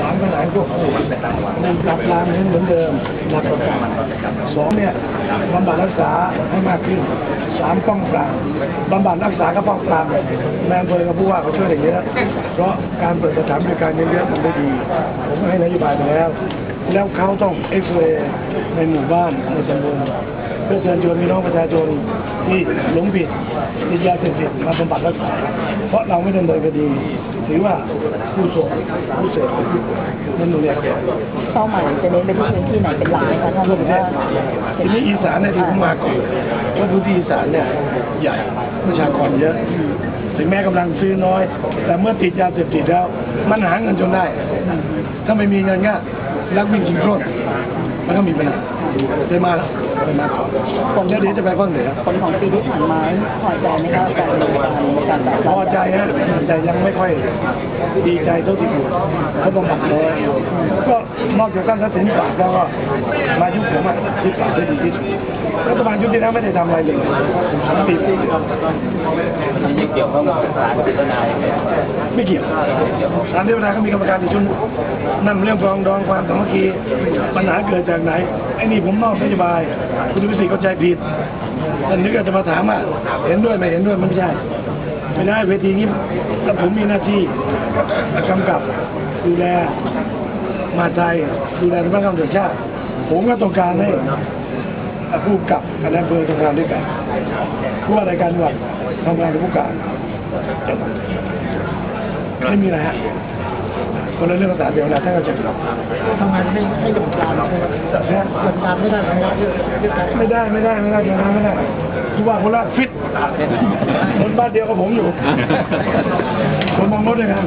สามปัญหาควบคู่หนึ่งปรับรามให้เหมือนเดิมหนักกว่าเก่าสองเนี่ยบำบัดรักษาให้มากขึ้นสามป้องปรามบำบัดรักษาก็ป้องปรามแมนเพลกับผู้ว่าเขาช่วยอย่างเยอะเพราะการเปิดสถานบริการเยอะๆมันไม่ดี ผมให้นโยบายไปแล้ว แล้วเขาต้องเอ็กซเรย์ในหมู่บ้านในตำบลเพื่อเชิญชวนพี่น้องประชาชนที่หลงผิดติดยาเสพติดมาบำบัดรักษา เพราะเราไม่ดำเนินคดีถือว่าผู้ส่งผู้เสพนั่นดูเนี่ยเป้าหมายจะเน้นไปที่พื้นที่ไหนเป็นหลักไหมคะท่านทั่วประเทศทีนี้อีสานเนี่ยที่ผมมาก่อนเพราะพื้นที่อีสานเนี่ยใหญ่ประชากรเยอะถึงแม้กำลังซื้อน้อย แต่เมื่อติดยาเสพติดแล้ว มันหาเงินจนได้ ถ้าไม่มีเงินก็ลักวิ่งชิงโคร มันก็มีปัญหาได้มาแล้วได้มาก่อนผมเดี๋ยวจะไปก้อนเหนือผลของปีที่ผ่านมาพอใจไหมครับการการการพอใจฮะแต่ยังไม่ค่อยดีใจเท่าที่ควรเขาต้องบักเลยก็นอกจากท่านทักษิณฝากแล้วก็มายุ คผมอะที่ฝากได้ดีที่สุดรัฐบาลยุคที่แล้วไม่ได้ทำอะไรเลยสามปีปีครับนี่เกี่ยวข้องกับสารพิจารณาไมไม่เกี่ยวสารเทวดาก็มีกรรมการในชุดนั่นเรื่องปรองดองความสามัคคีปัญหาเกิดจากไหนไอ้นี่ผมมอบนโยบาย คุณวิสิทธิ์เข้าใจผิดท่านนึกอาจจะมาถามว่าเห็นด้วยไม่เห็นด้วยมันไม่ใช่ไม่ได้เวทีนี้แล้วผมมีหน้าที่กำกับดูแลมาไทยดูแลสำนักงานตำรวจชาติ ผมก็ต้องการให้ผู้กำกับคณะอำเภอทำงานด้วยกันผู้ว่าราชการจังหวัดทำงานกับผู้การจังหวัดไม่มีอะไรฮะคนละเรื่องภาษาเดียวนะท่านก็จะครับทำงานให้ให้หยุดการหยุดการไม่ได้ไหมครับไม่ได้ไม่ได้ไม่ได้ไม่ได้ไม่ได้ผู้ว่าโคราชฟิตคนบ้านเดียวกับผมอยู่คนมองรถด้วยกัน